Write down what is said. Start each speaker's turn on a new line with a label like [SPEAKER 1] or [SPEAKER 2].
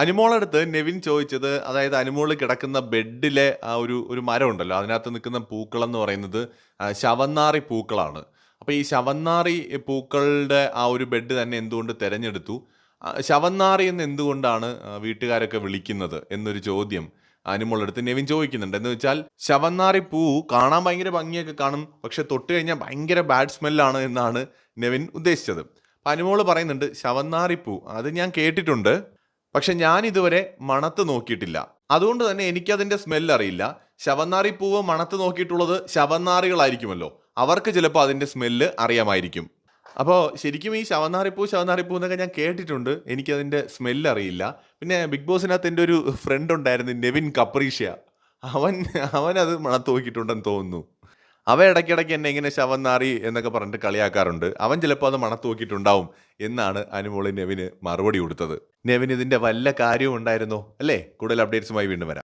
[SPEAKER 1] അനുമോളടുത്ത് നെവിൻ ചോദിച്ചത് അതായത് അനുമോൾ കിടക്കുന്ന ബെഡിലെ ആ ഒരു ഒരു മരം ഉണ്ടല്ലോ അതിനകത്ത് നിൽക്കുന്ന പൂക്കൾ എന്ന് പറയുന്നത് ശവന്നാറി പൂക്കളാണ്. അപ്പോൾ ഈ ശവന്നാറി പൂക്കളുടെ ആ ഒരു ബെഡ് തന്നെ എന്തുകൊണ്ട് തിരഞ്ഞെടുത്തു? ശവന്നാറി എന്ന് എന്തുകൊണ്ടാണ് വീട്ടുകാരൊക്കെ വിളിക്കുന്നത് എന്നൊരു ചോദ്യം അനുമോളടുത്ത് നെവിൻ ചോദിക്കുന്നുണ്ട്. എന്ന് വെച്ചാൽ ശവന്നാറി പൂ കാണാൻ ഭയങ്കര ഭംഗിയൊക്കെ കാണും പക്ഷെ തൊട്ട് കഴിഞ്ഞാൽ ഭയങ്കര ബാഡ് സ്മെല്ലാണ് എന്നാണ് നെവിൻ ഉദ്ദേശിച്ചത്. അനുമോൾ പറയുന്നുണ്ട് ശവന്നാറി പൂ. അത് ഞാൻ കേട്ടിട്ടുണ്ട്. പക്ഷെ ഞാൻ ഇതുവരെ മണത്ത് നോക്കിയിട്ടില്ല. അതുകൊണ്ട് തന്നെ എനിക്കതിന്റെ സ്മെൽ അറിയില്ല. ശവന്നാറി പൂവ് മണത്ത് നോക്കിയിട്ടുള്ളത് ശവന്നാറികളായിരിക്കുമല്ലോ. അവർക്ക് ചിലപ്പോൾ അതിന്റെ സ്മെല്ല് അറിയാമായിരിക്കും. അപ്പോൾ ശരിക്കും ഈ ശവന്നാറിപ്പൂ ശവന്നാറിപ്പൂ എന്നൊക്കെ ഞാൻ കേട്ടിട്ടുണ്ട്. എനിക്കതിന്റെ സ്മെല്ല് അറിയില്ല. പിന്നെ ബിഗ് ബോസിനകത്ത് എന്റെ ഒരു ഫ്രണ്ട് ഉണ്ടായിരുന്നു നെവിൻ കപ്രീഷ്യ. അവൻ അവനത് മണത്ത് നോക്കിയിട്ടുണ്ടെന്ന് തോന്നുന്നു. അവ ഇടയ്ക്കിടയ്ക്ക് എന്നെ ഇങ്ങനെ ശവം നാറി എന്നൊക്കെ പറഞ്ഞിട്ട് കളിയാക്കാറുണ്ട്. അവൻ ചിലപ്പോൾ അത് മണത്ത് നോക്കിയിട്ടുണ്ടാവും എന്നാണ് അനുമോളി നെവിന് മറുപടി കൊടുത്തത്. നെവിന് ഇതിന്റെ വല്ല കാര്യവും ഉണ്ടായിരുന്നോ? അല്ലേ? കൂടുതൽ അപ്ഡേറ്റ്സുമായി വീണ്ടും വരാം.